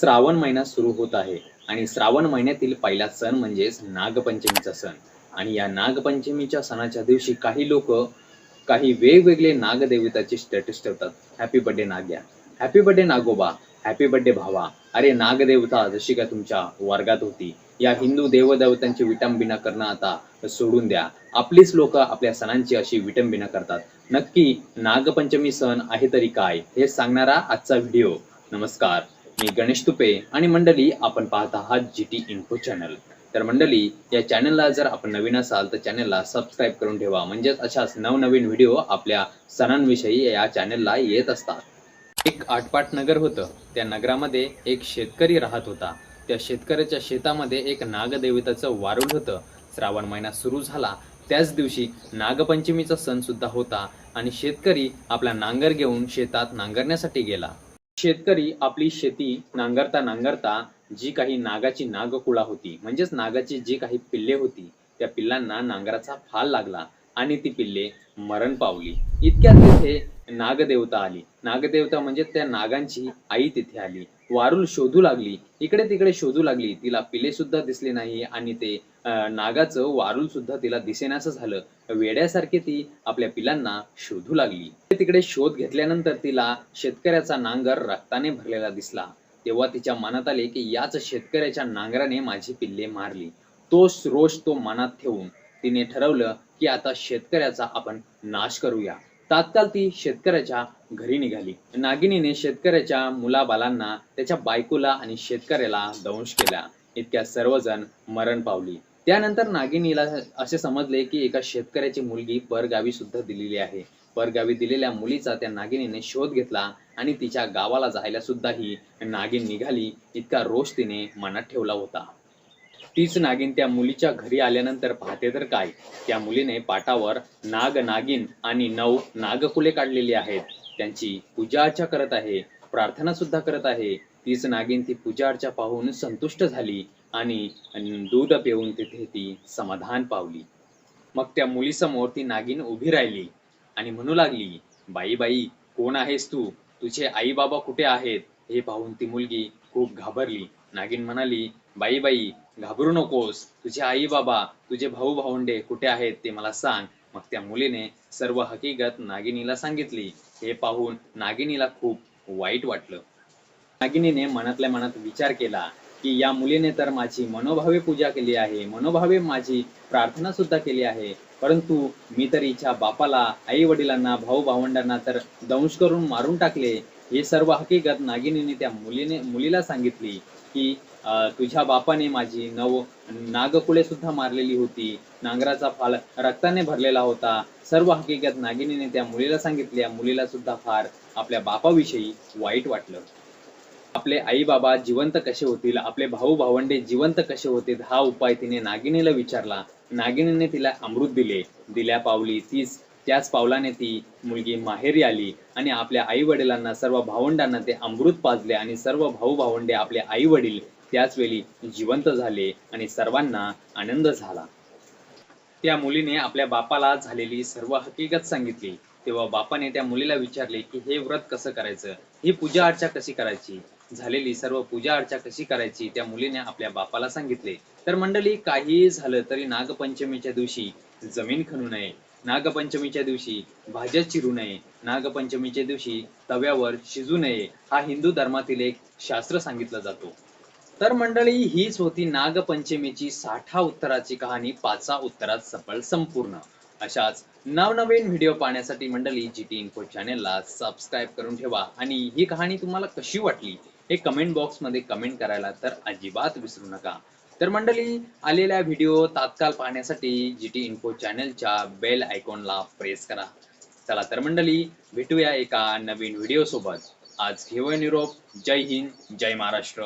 श्रावण महिना सुरू होत आहे आणि श्रावण महिन्यातील पहिला सण म्हणजेच नागपंचमीचा सण. आणि या नागपंचमीच्या सणाच्या दिवशी काही लोक काही वेगवेगळे नागदेवताचे स्टेटस ठेवतात. Happy birthday Nagya. Happy birthday Nagoba. Happy birthday भावा. अरे नागदेवता जशी का तुमच्या वर्गात होती. या हिंदू देवदेवतांची विटंबिना करणं आता सोडून द्या. आपलीच लोक आपल्या सणांची अशी विटंबिना करतात. नक्की नागपंचमी सण आहे तरी काय हे सांगणारा आजचा व्हिडिओ नमस्कार. मी गणेश तुपे आणि मंडळी आपण पाहत आहात जी टी इन्फो चॅनल तर मंडळी या चॅनलला जर आपण नवीन असाल तर चॅनलला सबस्क्राईब करून ठेवा. म्हणजेच अशाच नवनवीन व्हिडिओ आपल्या सणांविषयी या चॅनलला येत असतात. एक आटपाट नगर होतं. त्या नगरामध्ये एक शेतकरी राहत होता. त्या शेतकऱ्याच्या शेतामध्ये एक नागदेवताचं वारुळ होतं. श्रावण महिना सुरू झाला. त्याच दिवशी नागपंचमीचा सण सुद्धा होता आणि शेतकरी आपला नांगर घेऊन शेतात नांगरण्यासाठी गेला. शेतकरी आपली शेती नांगरता नांगरता जी काही नागाची नागकुळा होती म्हणजेच नागाची जी काही पिल्ले होती त्या पिल्लांना नांगराचा फाल लागला. आणि ती पिल्ले मरण पावली. इतक्यात तिथे नागदेवता आली. नागदेवता म्हणजे त्या नागांची आई तिथे आली. वारुल शोधू लागली. इकडे तिकडे शोधू लागली. तिला पिले सुद्धा दिसले नाही आणि ते नागाचं वारुल सुद्धा तिला दिसेनासं झालं. वेड्यासारखी ती आपल्या पिलांना शोधू लागली. तिकडे शोध घेतल्यानंतर तिला शेतकऱ्याचा नांगर रक्ताने भरलेला दिसला. तेव्हा तिच्या मनात आले की याच शेतकऱ्याच्या नांगराने माझी पिल्ले मारली. तोच रोष तो मनात ठेवून तिने ठरवलं की आता शेतकऱ्याचा आपण नाश करूया. तात्काळ ती शेतकऱ्याच्या घरी निघाली. नागिनीने शेतकऱ्याच्या मुलाबालांना त्याच्या बायकोला आणि शेतकऱ्याला दंश केला. इतक्या सर्वजण मरण पावली. त्यानंतर नागिनीला असे समजले की एका शेतकऱ्याची मुलगी परगावी सुद्धा दिलेली आहे. परगावी दिलेल्या मुलीचा त्या नागिनीने शोध घेतला आणि तिच्या गावाला जायला सुद्धा ही नागिन निघाली. इतका रोष तिने मनात ठेवला होता. तीच नागिन त्या मुलीच्या घरी आल्यानंतर पाहते तर काय? त्या मुलीने पाटावर नाग नागिन आणि नऊ नागकुले काढलेली आहेत. त्यांची पूजा अर्चा करत आहे प्रार्थना सुद्धा करत आहे. तीच नागिन ती पूजा अर्चा पाहून संतुष्ट झाली आणि दूध पिऊन तिथे ती समाधान पावली. मग त्या मुलीसमोर ती नागिन उभी राहिली आणि म्हणू लागली बाई बाई कोण आहेस तू? तुझे आई बाबा कुठे आहेत? हे पाहून ती मुलगी खूप घाबरली. नागिन म्हणाली बाई बाई घाबरू नकोस. तुझे आई बाबा तुझे भाऊ भावंडे कुठे आहेत ते मला सांग. मग त्या मुलीने सर्व हकीकत नागिनीला सांगितली. हे पाहून नागिनीला खूप वाईट वाटलं. नागिनीने मनातल्या मनात विचार केला की या मुलीने तर माझी मनोभावे पूजा केली आहे. मनोभावे माझी प्रार्थना सुद्धा केली आहे. परंतु मी तर हिच्या बापाला आई वडिलांना भाऊ भावंडांना तर दंश करून मारून टाकले. हे सर्व हकीकत नागिनीने त्या मुलीने मुलीला सांगितली की तुझ्या बापाने माझी नव नागकुळे सुद्धा मारलेली होती. नांगराचा फाल रक्ताने भरलेला होता. सर्व हकीकत नागिनीने त्या मुलीला सांगितली. या मुलीला सुद्धा फार आपल्या बापाविषयी वाईट वाटलं. आपले आई बाबा जिवंत कसे होतील? आपले भाऊ भावंडे जिवंत कसे होतील? हा उपाय तिने नागिनीला विचारला. नागिनीने तिला अमृत दिले. दिल्या पावली तीच त्याच पावलाने ती मुलगी माहेरी आली आणि आपल्या आई वडिलांना सर्व भावंडांना ते अमृत पाजले आणि सर्व भाऊ भावंडे आपले आई वडील त्याच वेळी जिवंत झाले आणि सर्वांना आनंद झाला. त्या मुलीने आपल्या बापाला झालेली सर्व हकीकत सांगितली. तेव्हा बापाने त्या मुलीला विचारले की हे व्रत कसं करायचं? ही पूजा अर्चा कशी करायची? झालेली सर्व पूजा अर्चा कशी करायची? त्या मुलीने आपल्या बापाला सांगितले. तर मंडळी काही झालं तरी नागपंचमीच्या दिवशी जमीन खणू नये. नागपंचमीच्या दिवशी भाज्या चिरू नये. नागपंचमीच्या दिवशी तव्यावर शिजू नये हा हिंदू धर्मातील एक शास्त्र सांगितला जातो. तर मंडळी हीच होती नागपंचमीची साठा उत्तराची कहाणी पाचा उत्तरात सफळ संपूर्ण. अशाच नवनवीन व्हिडिओ पाहण्यासाठी मंडळी जी टी इन्फो चॅनेलला सबस्क्राईब करून ठेवा. आणि ही कहाणी तुम्हाला कशी वाटली हे कमेंट बॉक्समध्ये कमेंट करायला तर अजिबात विसरू नका. तर मंडळी आलेल्या व्हिडिओ तात्काळ पाहण्यासाठी जी टी इन्फो चॅनेलच्या बेल आयकॉनला प्रेस करा. चला तर मंडळी भेटूया एका नवीन व्हिडिओ सोबत. आज घेऊया निरोप. जय हिंद जय महाराष्ट्र.